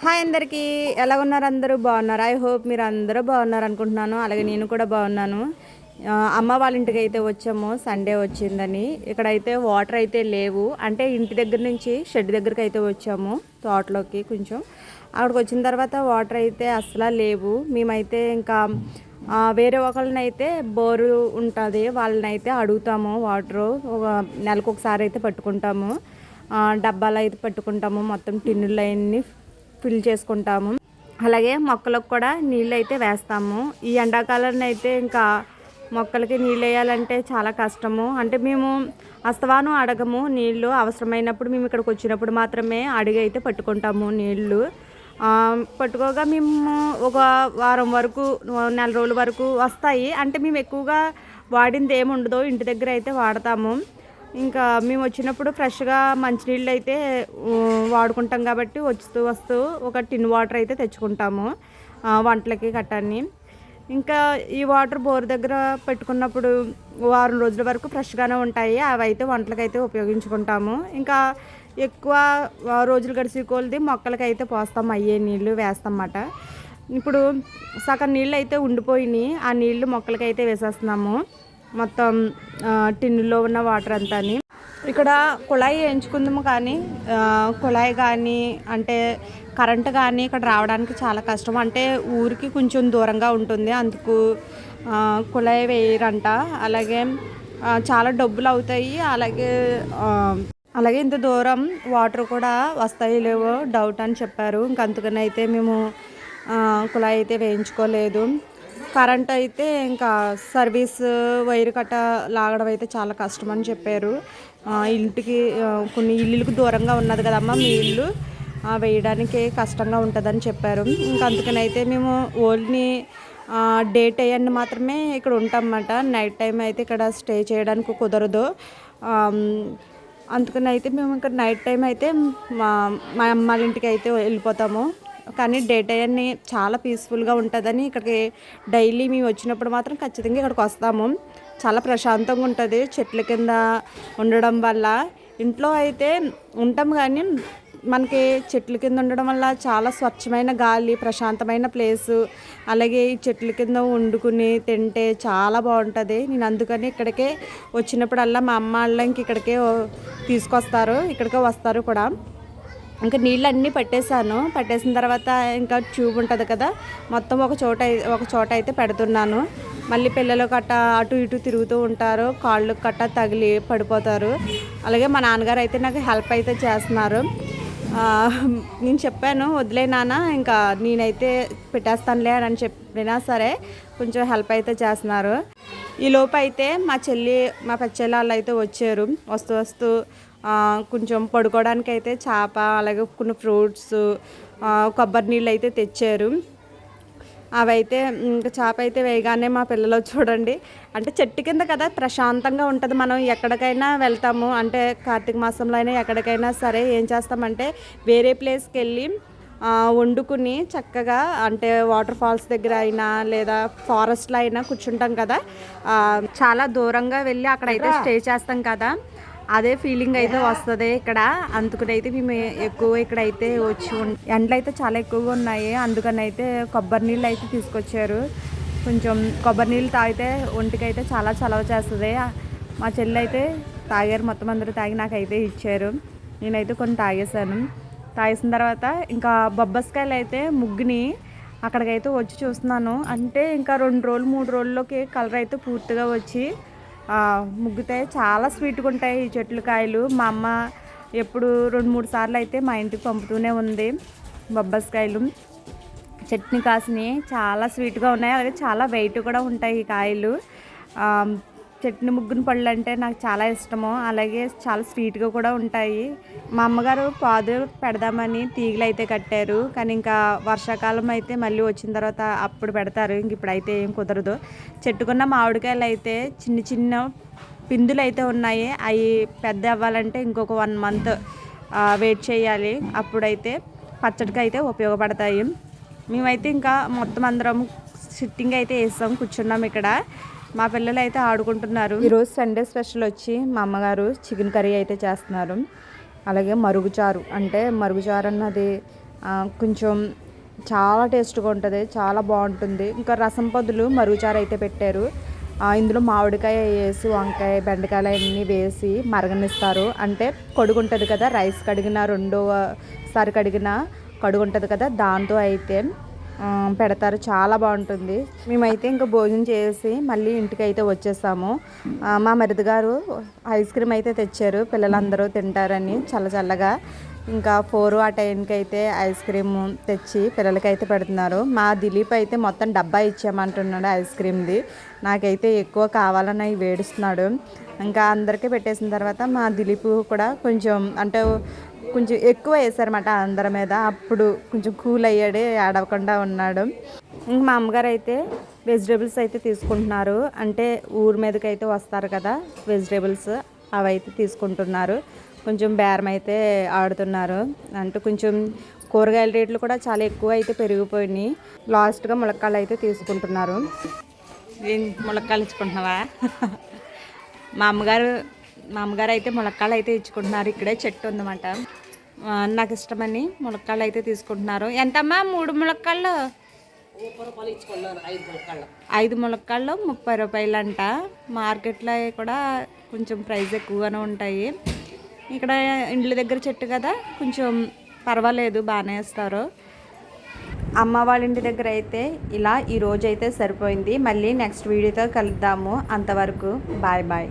Hi అందరికీ. ఎలా ఉన్నారు అందరూ? బాగున్నారు? ఐ హోప్ మీరు అందరూ బాగున్నారు అనుకుంటున్నాను అలాగే నేను కూడా బాగున్నాను. అమ్మ వాళ్ళ ఇంటికి అయితే వచ్చాము. సండే వచ్చిందని. ఇక్కడైతే వాటర్ అయితే లేవు. అంటే ఇంటి దగ్గర నుంచి షెడ్ దగ్గరికి అయితే వచ్చాము. తోటలోకి కొంచెం. అక్కడికి వచ్చిన తర్వాత వాటర్ అయితే అసలు లేవు. మేమైతే ఇంకా వేరే ఒకళ్ళని అయితే బోరు ఉంటుంది. వాళ్ళని అయితే అడుగుతాము వాటరు ఒక నెలకు ఒకసారి అయితే పట్టుకుంటాము. డబ్బాలు అయితే పట్టుకుంటాము. మొత్తం టిన్నులు అన్నీ ఫిల్ చేసుకుంటాము. అలాగే మొక్కలకు కూడా నీళ్ళు అయితే వేస్తాము. ఈ ఎండాకాలం అయితే ఇంకా మొక్కలకి నీళ్ళు వేయాలంటే చాలా కష్టము. అంటే మేము అస్తవాను అడగము నీళ్ళు అవసరమైనప్పుడు మేము ఇక్కడికి వచ్చినప్పుడు మాత్రమే అడిగి అయితే పట్టుకుంటాము నీళ్ళు. పట్టుకోగా మేము ఒక వారం వరకు నెల రోజుల వరకు వస్తాయి. అంటే మేము ఎక్కువగా వాడింది ఏమి ఉండదు ఇంటి దగ్గర అయితే వాడతాము. ఇంకా మేము వచ్చినప్పుడు ఫ్రెష్గా మంచినీళ్ళు అయితే వాడుకుంటాం కాబట్టి వస్తూ వస్తూ ఒక టిన్ వాటర్ అయితే తెచ్చుకుంటాము వంటలకి కట్టాన్ని ఇంకా ఈ వాటర్ బోర్ దగ్గర పెట్టుకున్నప్పుడు వారం రోజుల వరకు ఫ్రెష్గానే ఉంటాయి అవి అయితే వంటలకైతే ఉపయోగించుకుంటాము. ఇంకా ఎక్కువ రోజులు గడిచి కొలిది మొక్కలకైతే పోస్తాం అయ్యే నీళ్ళు వేస్తామన్నమాట. ఇప్పుడు సగం నీళ్ళు అయితే ఉండిపోయినాయి ఆ నీళ్ళు మొక్కలకి అయితే వేసేస్తున్నాము. మొత్తం టిన్నులో ఉన్న వాటర్ అంతా ఇక్కడ కుళాయి వేయించుకుందాము కానీ కుళాయి కానీ అంటే కరెంట్ కానీ ఇక్కడ రావడానికి చాలా కష్టం. అంటే ఊరికి కొంచెం దూరంగా ఉంటుంది. అందుకు కుళాయి వేయరంట. అలాగే చాలా డబ్బులు అవుతాయి. అలాగే అలాగే ఇంత దూరం వాటర్ కూడా వస్తాయి లేవో డౌట్ అని చెప్పారు. ఇంక అందుకని అయితే మేము కుళాయి అయితే వేయించుకోలేదు. కరెంట్ అయితే ఇంకా సర్వీస్ వైర్ కట్ట లాగడం అయితే చాలా కష్టం అని చెప్పారు. ఇంటికి కొన్ని ఇల్లులకు దూరంగా ఉన్నది కదమ్మా మీ ఇల్లు. వేయడానికి కష్టంగా ఉంటుందని చెప్పారు. ఇంకా అందుకని అయితే మేము ఓన్లీ డే టైం మాత్రమే ఇక్కడ ఉంటామన్నమాట. నైట్ టైం అయితే ఇక్కడ స్టే చేయడానికి కుదరదు. అందుకని అయితే మేము ఇక్కడ నైట్ టైం అయితే మా మా అమ్మాళ్ళ ఇంటికి అయితే వెళ్ళిపోతాము. కానీ డే టైంని చాలా పీస్ఫుల్గా ఉంటుందని ఇక్కడికి డైలీ మేము వచ్చినప్పుడు మాత్రం ఖచ్చితంగా ఇక్కడికి వస్తాము. చాలా ప్రశాంతంగా ఉంటుంది. చెట్ల కింద ఉండడం వల్ల ఇంట్లో అయితే ఉంటాం కానీ మనకి చెట్ల కింద ఉండడం వల్ల చాలా స్వచ్ఛమైన గాలి ప్రశాంతమైన ప్లేసు. అలాగే ఈ చెట్ల కింద వండుకుని తింటే చాలా బాగుంటుంది. నేను అందుకని ఇక్కడికే వచ్చినప్పుడల్లా మా అమ్మ వాళ్ళ ఇంక ఇక్కడికే తీసుకొస్తారు. ఇక్కడికే వస్తారు కూడా. ఇంకా నీళ్ళు అన్నీ పట్టేశాను. పట్టేసిన తర్వాత ఇంకా ట్యూబ్ ఉంటుంది కదా మొత్తం ఒక చోట ఒక చోట అయితే పెడుతున్నాను. మళ్ళీ పిల్లలు కట్ట అటు ఇటు తిరుగుతూ ఉంటారు కాళ్ళు కట్ట తగిలి పడిపోతారు. అలాగే మా నాన్నగారు అయితే నాకు హెల్ప్ అయితే చేస్తున్నారు. నేను చెప్పాను వదిలే నాన్న ఇంకా నేనైతే పెట్టేస్తానులే అని చెప్పినా సరే కొంచెం హెల్ప్ అయితే చేస్తున్నారు. ఈ లోపు అయితే మా చెల్లి మా పచ్చెల్లి వాళ్ళు అయితే వచ్చారు. వస్తూ వస్తూ కొంచెం పడుకోవడానికి అయితే చేప అలాగే కొన్ని ఫ్రూట్స్ కొబ్బరి నీళ్ళు అయితే తెచ్చారు. అవైతే ఇంకా చేప అయితే వేయగానే మా పిల్లలు చూడండి. అంటే చెట్టు కింద కదా ప్రశాంతంగా ఉంటుంది మనం ఎక్కడికైనా వెళ్తాము. అంటే కార్తీక మాసంలో అయినా ఎక్కడికైనా సరే ఏం చేస్తామంటే వేరే ప్లేస్కి వెళ్ళి వండుకుని చక్కగా అంటే వాటర్ ఫాల్స్ దగ్గర అయినా లేదా ఫారెస్ట్లో అయినా కూర్చుంటాం కదా. చాలా దూరంగా వెళ్ళి అక్కడైతే స్టే చేస్తాం కదా. అదే ఫీలింగ్ అయితే వస్తుంది ఇక్కడ. అందుకనైతే మేము ఎక్కువ ఇక్కడ అయితే వచ్చి ఎండలు అయితే చాలా ఎక్కువగా ఉన్నాయి. అందుకని అయితే కొబ్బరి నీళ్ళు అయితే తీసుకొచ్చారు. కొంచెం కొబ్బరి నీళ్ళు తాగితే ఒంటికి అయితే చాలా చలవ చేస్తుంది. మా చెల్లి అయితే తాగారు మొత్తం అందరూ తాగి నాకైతే ఇచ్చారు. నేనైతే కొన్ని తాగేశాను. తాగేసిన తర్వాత ఇంకా బొబ్బస్కాయలు అయితే ముగ్గుని అక్కడికైతే వచ్చి చూస్తున్నాను. అంటే ఇంకా రెండు రోజులు మూడు రోజుల్లోకి కలర్ అయితే పూర్తిగా వచ్చి ముగ్గుతాయి చాలా స్వీట్గా ఉంటాయి ఈ చెట్లు కాయలు. మా అమ్మ ఎప్పుడు రెండు మూడు సార్లు అయితే మా ఇంటికి పంపుతూనే ఉంది బొబ్బస్కాయలు. చట్నీ కాసినాయి చాలా స్వీట్గా ఉన్నాయి. అలాగే చాలా వెయిట్ కూడా ఉంటాయి ఈ కాయలు. చట్నీ ముగ్గుని పళ్ళు అంటే నాకు చాలా ఇష్టము. అలాగే చాలా స్వీట్గా కూడా ఉంటాయి. మా అమ్మగారు పాదు పెడదామని తీగలు అయితే కట్టారు. కానీ ఇంకా వర్షాకాలం అయితే మళ్ళీ వచ్చిన తర్వాత అప్పుడు పెడతారు. ఇంక ఇప్పుడైతే ఏం కుదరదు. చెట్టుకున్న మామిడికాయలు అయితే చిన్న చిన్న పిందులు అయితే ఉన్నాయి. అవి పెద్ద అవ్వాలంటే ఇంకొక వన్ మంత్ వెయిట్ చేయాలి. అప్పుడైతే పచ్చడికి అయితే ఉపయోగపడతాయి. మేమైతే ఇంకా మొత్తం అందరం సిట్టింగ్ అయితే వేస్తాం. కూర్చున్నాం ఇక్కడ. మా పిల్లలు అయితే ఆడుకుంటున్నారు. ఈరోజు సండే స్పెషల్ వచ్చి మా అమ్మగారు చికెన్ కర్రీ అయితే చేస్తున్నారు. అలాగే మరుగుచారు. అంటే మరుగుచారు అన్నది కొంచెం చాలా టేస్ట్గా ఉంటుంది చాలా బాగుంటుంది. ఇంకా రసం పొద్దులు మరుగుచారు అయితే పెట్టారు. ఇందులో మామిడికాయ వేసి వంకాయ బెండకాయలు అన్నీ వేసి మరగనిస్తారు. అంటే కడుగు ఉంటుంది కదా రైస్ కడిగిన రెండవ సారి కడిగిన కడుగు ఉంటుంది కదా దాంతో అయితే పెడతారు. చాలా బాగుంటుంది. మేమైతే ఇంకా భోజనం చేసి మళ్ళీ ఇంటికి అయితే వచ్చేసాము మా మరిది గారు ఐస్ క్రీమ్ అయితే తెచ్చారు. పిల్లలందరూ తింటారని చల్ల చల్లగా ఇంకా ఫోర్ ఆ టైంకి అయితే ఐస్ క్రీమ్ తెచ్చి పిల్లలకి అయితే పెడుతున్నారు. మా దిలీప్ అయితే మొత్తం డబ్బా ఇచ్చామంటున్నాడు ఐస్ క్రీమ్ది. నాకైతే ఎక్కువ కావాలని వేడుస్తున్నాడు. ఇంకా అందరికీ పెట్టేసిన తర్వాత మా దిలీప్ కూడా కొంచెం అంటే కొంచెం ఎక్కువ వేసారన్నమాట అందరి మీద. అప్పుడు కొంచెం కూల్ అయ్యాడు ఆడవకుండా ఉన్నాడు. ఇంక మా అమ్మగారు అయితే వెజిటేబుల్స్ అయితే తీసుకుంటున్నారు. అంటే ఊరి మీదకి అయితే వస్తారు కదా వెజిటేబుల్స్ అవి అయితే తీసుకుంటున్నారు. కొంచెం బేరం అయితే ఆడుతున్నారు. అంటే కొంచెం కూరగాయల రేట్లు కూడా చాలా ఎక్కువ అయితే పెరిగిపోయినాయి. లాస్ట్గా ములక్కాయలు అయితే తీసుకుంటున్నారు. ములక్కాయలు ఇచ్చుకుంటున్నావా? మా అమ్మగారు మా అమ్మగారు అయితే ములక్కాయలు అయితే ఇచ్చుకుంటున్నారు. ఇక్కడే చెట్టు ఉందన్నమాట. నాకు ఇష్టమని ములక్కాయలు అయితే తీసుకుంటున్నారు. ఎంతమ్మా? మూడు ములక్కాళ్ళు? ఐదు ములక్కాళ్ళు ముప్పై రూపాయలు అంట మార్కెట్లో కూడా కొంచెం ప్రైస్ ఎక్కువగానే ఉంటాయి. ఇక్కడ ఇండ్ల దగ్గర చెట్టు కదా కొంచెం పర్వాలేదు బాగానే వేస్తారు. అమ్మ వాళ్ళ ఇంటి దగ్గర అయితే ఇలా ఈ రోజైతే అయితే సరిపోయింది. మళ్ళీ నెక్స్ట్ వీడియోతో కలుద్దాము. అంతవరకు బాయ్ బాయ్.